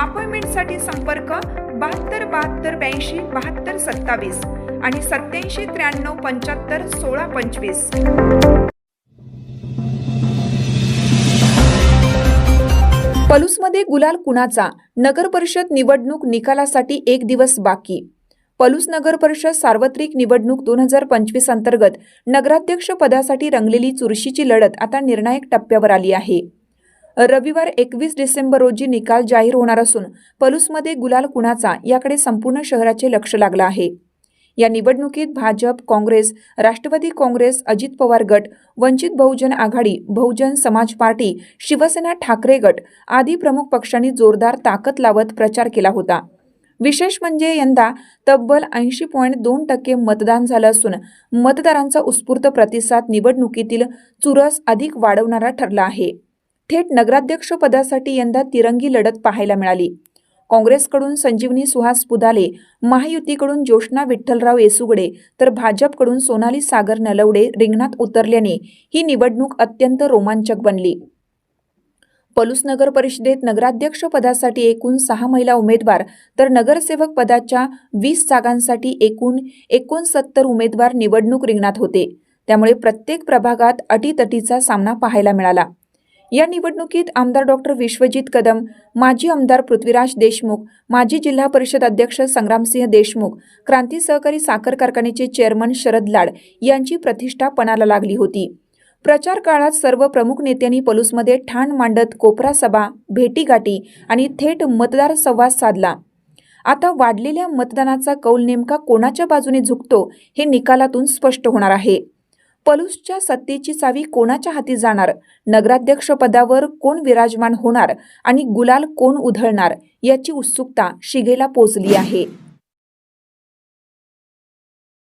अपॉइंटमेंटसाठी संपर्क बहात्तर बहात्तर ब्याऐंशी बहात्तर सत्तावीस आणि सत्याऐंशी त्र्याण्णव पंच्याहत्तर सोळा पंचवीस. पलूसमध्ये गुलाल कुणाचा? नगर परिषद निवडणूक निकालासाठी एक दिवस बाकी. पलूस नगर परिषद सार्वत्रिक निवडणूक दोन हजार पंचवीस अंतर्गत नगराध्यक्ष पदासाठी रंगलेली चुरशीची लढत आता निर्णायक टप्प्यावर आली आहे. रविवार एकवीस डिसेंबर रोजी निकाल जाहीर होणार असून पलूसमध्ये गुलाल कुणाचा याकडे संपूर्ण शहराचे लक्ष लागलं आहे. या निवडणुकीत भाजप काँग्रेस राष्ट्रवादी काँग्रेस अजित पवार गट वंचित बहुजन आघाडी बहुजन समाज पार्टी शिवसेना ठाकरे गट आदी प्रमुख पक्षांनी जोरदार ताकद लावत प्रचार केला होता. विशेष म्हणजे यंदा तब्बल ऐंशी पॉईंट दोन टक्के मतदान झालं असून मतदारांचा उत्स्फूर्त प्रतिसाद निवडणुकीतील चुरस अधिक वाढवणारा ठरला आहे. थेट नगराध्यक्ष पदासाठी यंदा तिरंगी लढत पाहायला मिळाली. काँग्रेसकडून संजीवनी सुहास पुदाले महायुतीकडून ज्योष्णा विठ्ठलराव येसुगडे तर भाजपकडून सोनाली सागर नलवडे रिंगणात उतरल्याने ही निवडणूक अत्यंत रोमांचक बनली. पलूस नगर परिषदेत नगराध्यक्ष पदासाठी एकूण सहा महिला उमेदवार तर नगरसेवक पदाच्या वीस जागांसाठी एकूण एकोणसत्तर उमेदवार निवडणूक रिंगणात होते. त्यामुळे प्रत्येक प्रभागात अटीतटीचा सामना पाहायला मिळाला. या निवडणुकीत आमदार डॉक्टर विश्वजित कदम माजी आमदार पृथ्वीराज देशमुख माजी जिल्हा परिषद अध्यक्ष संग्रामसिंह देशमुख क्रांती सहकारी साखर कारखान्याचे चेअरमन शरद लाड यांची प्रतिष्ठा पणाला लागली होती. प्रचार काळात सर्व प्रमुख नेत्यांनी पलूसमध्ये ठाण मांडत कोपरा सभा भेटीगाठी आणि थेट मतदार संवाद साधला. आता वाढलेल्या मतदानाचा कौल नेमका कोणाच्या बाजूने झुकतो हे निकालातून स्पष्ट होणार आहे. पलूसच्या सत्तेची चावी कोणाच्या हाती जाणार? नगराध्यक्ष पदावर कोण विराजमान होणार? आणि गुलाल कोण उधळणार? याची उत्सुकता शिगेला पोचली आहे.